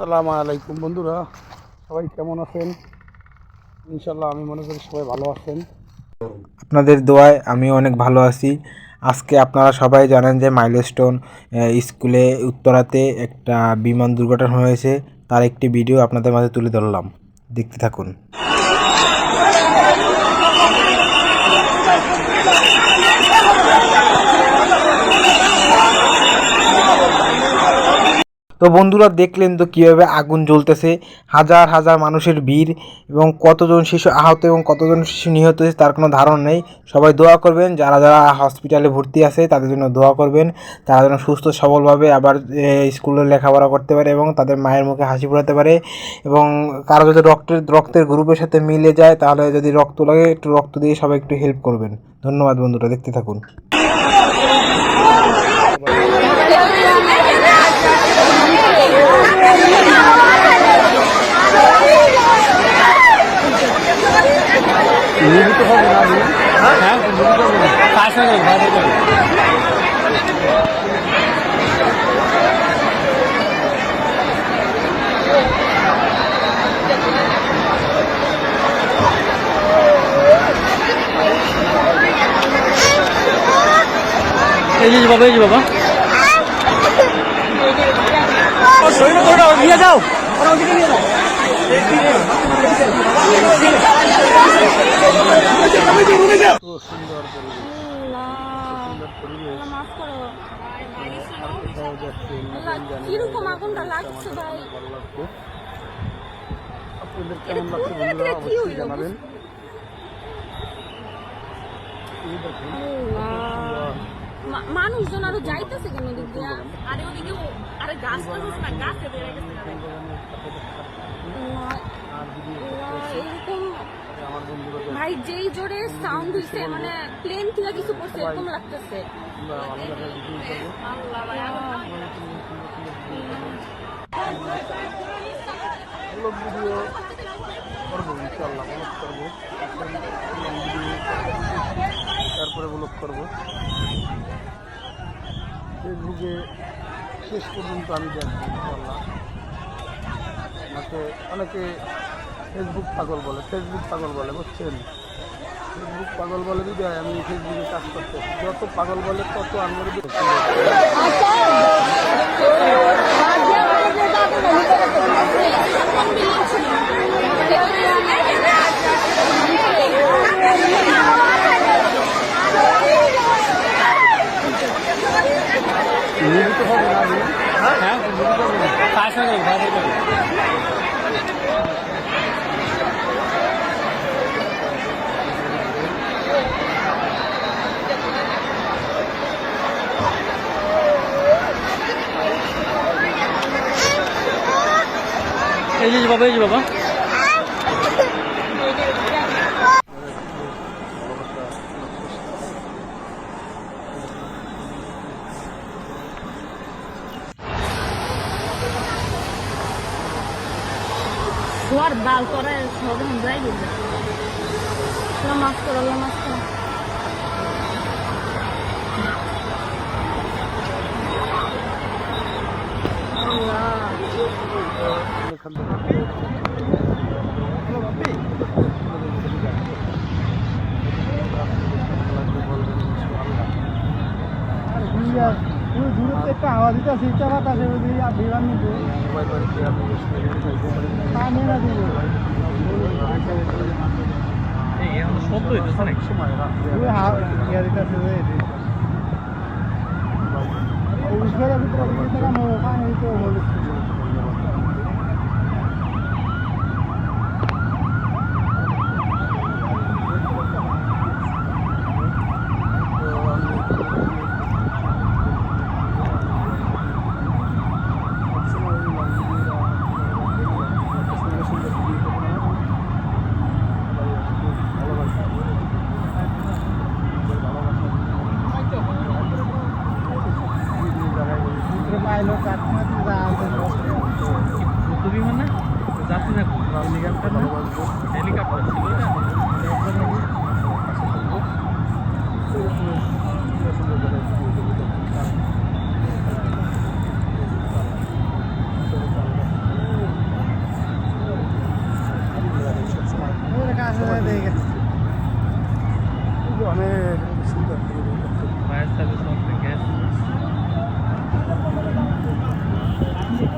আসসালামু আলাইকুম বন্ধুরা, সবাই কেমন আছেন? ইনশাল্লাহ আমি মনে করি সবাই ভালো আছেন। আপনাদের দোয়ায় আমি অনেক ভালো আছি। আজকে আপনারা সবাই জানেন যে মাইলস্টোন স্কুলে উত্তরাতে একটা বিমান দুর্ঘটনা হয়েছে। তার একটি ভিডিও আপনাদের মাঝে তুলে ধরলাম। দেখতে থাকুন। তো বন্ধুরা দেখলেন তো কীভাবে আগুন জ্বলতেছে। হাজার হাজার মানুষের ভিড় এবং কতজন শিশু আহত এবং কতজন শিশু নিহত হয়েছে তার কোনো ধারণা নেই। সবাই দোয়া করবেন, যারা যারা হসপিটালে ভর্তি আছে তাদের জন্য দোয়া করবেন। তারা যেন সুস্থ, সবলভাবে আবার স্কুলে লেখাপড়া করতে পারে এবং তাদের মায়ের মুখে হাসি ফোটাতে পারে এবং কারও যদি রক্তের রক্তের গ্রুপের সাথে মিলে যায় তাহলে যদি রক্ত লাগে একটু রক্ত দিয়ে সবাই একটু হেল্প করবেন। ধন্যবাদ বন্ধুরা, দেখতে থাকুন। নিয়মিত হবে না আমি? এই যে বাবা এই যে বাবা নিয়ে যাও তো সুন্দর পরিবেশ সুন্দর পরিবেশ মাফ করো আর কোথাও যাচ্ছি আল্লাহ, কীরকম আগুনটা লাগছে ভাই ভালো লাগছে আপনাদের কেমন লাগছে বন্ধুরা অবশ্যই জানাবেন এই দেখুন মানুষজন আরও যাইতেছে কেন এদিক দিয়া? আরে ওদিকে আরে গাছ লাগানো না এরকম ভাই যেই জোরে সাউন্ড হইছে মানে প্লেন থেকে কিছু পড়ছে এরকম লাগতেছে। করব ইনশাল্লাহ করব তারপরে ব্লগ করব। ফেসবুকে শেষ পর্যন্ত আমি দেখব আমাকে অনেকে ফেসবুক পাগল বলে ফেসবুক পাগল বলে, বুঝছেন? ফেসবুক পাগল বলে দিদি আমি ফেসবুকে কাজ করতেছি। যত পাগল বলে, তত আমি নিয়মিত হবে না আমি? এই যে বাবা এই যে বাবা শোয়ার বাল করে সব যাই দিল মাফ করো মাফ করো। দূরত্ব একটা হাওয়া দিতে আছে ইচ্ছা বাতাসে যদি বিমান শব্দ হইতেছে অনেক সময় রাত্রে जायलो काटना तू जायलो তুমি মানে? যাতে না হেলিকপ্টার না হেলিকপ্টার ছিল না অনেক সুন্দর। Thank you.